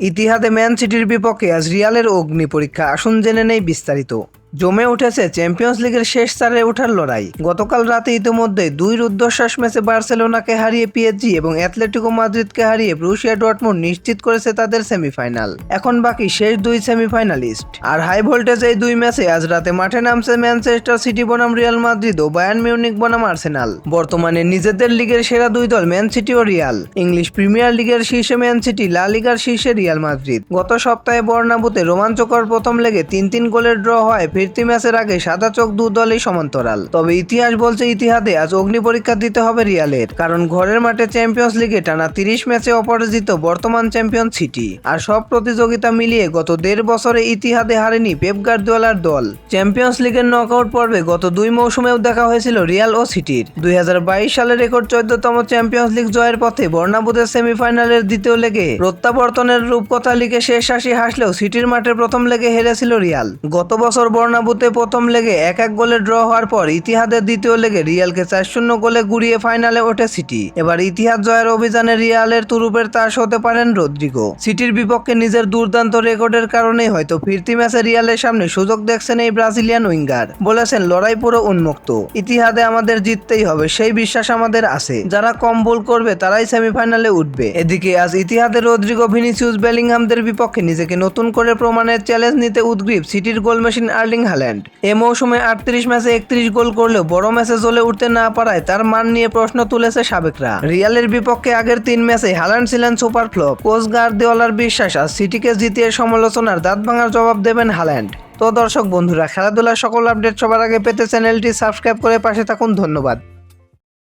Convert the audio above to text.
ইতিহাদে man সিটির বিপক্ষে আজ রিয়ালের অগ্নি পরীক্ষা। আসুন জেনে নেই বিস্তারিত। জমে উঠেছে চ্যাম্পিয়ন্স লিগের শেষ চারে ওঠার লড়াই। গতকাল রাতে ইতিমধ্যে দুই রুদ্ধশ্বাস ম্যাচে বার্সেলোনাকে হারিয়ে পিএসজি এবং অ্যাথলেটিকো মাদ্রিদকে হারিয়ে ব্রুশিয়া ডটমুন্ড নিশ্চিত করেছে তাদের সেমিফাইনাল এখন বাকি শেষ দুই সেমিফাইনালিস্ট আর হাই ভোল্টেজ এই দুই ম্যাচে আজ রাতে মাঠে নামছে ম্যানচেস্টার সিটি বনাম রিয়াল মাদ্রিদ ও বায়ান মিউনিক বনাম আর্সেনাল বর্তমানে নিজেদের লিগের সেরা দুই দল ম্যান সিটি ও রিয়াল ইংলিশ প্রিমিয়ার লিগের শীর্ষে ম্যান সিটি লা লিগার শীর্ষে রিয়াল মাদ্রিদ গত সপ্তাহে বর্ণাবুতে রোমাঞ্চকর প্রথম লেগে তিন তিন গোলের ড্র হয় ফিরতি ম্যাচের আগে সাদা চোখ দু দলই সমান্তরাল। তবে ইতিহাস বলছে ইতিহাদে আজ অগ্নি পরীক্ষা দিতে হবে রিয়ালের, কারণ ঘরের মাঠে চ্যাম্পিয়ন্স লিগে টানা তিরিশ ম্যাচে অপরাজিত বর্তমান চ্যাম্পিয়ন সিটি। আর সব প্রতিযোগিতা মিলিয়ে গত দেড় বছরে ইতিহাদে হারেনি পেপ গার্দিওলার দল। চ্যাম্পিয়ন্স লিগের নকআউট পর্বে গত দুই মৌসুমেও দেখা হয়েছিল রিয়াল ও সিটির। দুই সালের রেকর্ড চোদ্দতম চ্যাম্পিয়ন্স লিগ জয়ের পথে বর্ণাবুদের সেমিফাইনালের দ্বিতীয় লেগে প্রত্যাবর্তনের রূপকথা লিগে শেষ হাসি হাসলেও সিটির মাঠে প্রথম লেগে হেরেছিল রিয়াল। গত বছর বর্ণাবুতে প্রথম লেগে এক এক গোলে ড্র হওয়ার পর ইতিহাদের দ্বিতীয় লেগে রিয়ালকে চার শূন্য গোলে গুড়িয়ে ফাইনালে ওঠে সিটি। এবার ইতিহাদ জয়ের অভিযানে রিয়ালের তুরুপের তাস হতে পারেন রদ্রিগো। সিটির বিপক্ষে নিজের দুর্দান্ত রেকর্ডের কারণেই হয়তো ফিরতি ম্যাচে রিয়ালের সামনে সুযোগ দেখছেন এই ব্রাজিলিয়ান উইঙ্গার। বলেছেন, লড়াই পুরো উন্মুক্ত। ইতিহাদে আমাদের জিততেই হবে, সেই বিশ্বাস আমাদের আছে। যারা কম ভুল করবে, তারাই সেমিফাইনালে উঠবে। এদিকে আজ ইতিহাদের রদ্রিগো, ভিনিসিউস, বেলিংহামদের বিপক্ষে নিজেকে নতুন করে প্রমাণের চ্যালেঞ্জ নিতে উদ্গ্রীব সিটির গোল মেশিন আর্লিং হ্যাল্যান্ড এ মৌসুমে আটত্রিশ ম্যাচে একত্রিশ গোল করলেও বড় ম্যাচে জ্বলে উঠতে না পারায় তার মান নিয়ে প্রশ্ন তুলেছে সাবেকরা। রিয়ালের বিপক্ষে আগের তিন ম্যাচে হ্যাল্যান্ড ছিলেন সুপার ফ্লপ। কোচ গার্দিওলার বিশ্বাস আর সিটিকে জিতিয়ে সমালোচনার দাঁত ভাঙার জবাব দেবেন হ্যাল্যান্ড তো দর্শক বন্ধুরা, খেলাধুলার সকল আপডেট সবার আগে পেতে চ্যানেলটি সাবস্ক্রাইব করে পাশে থাকুন। ধন্যবাদ।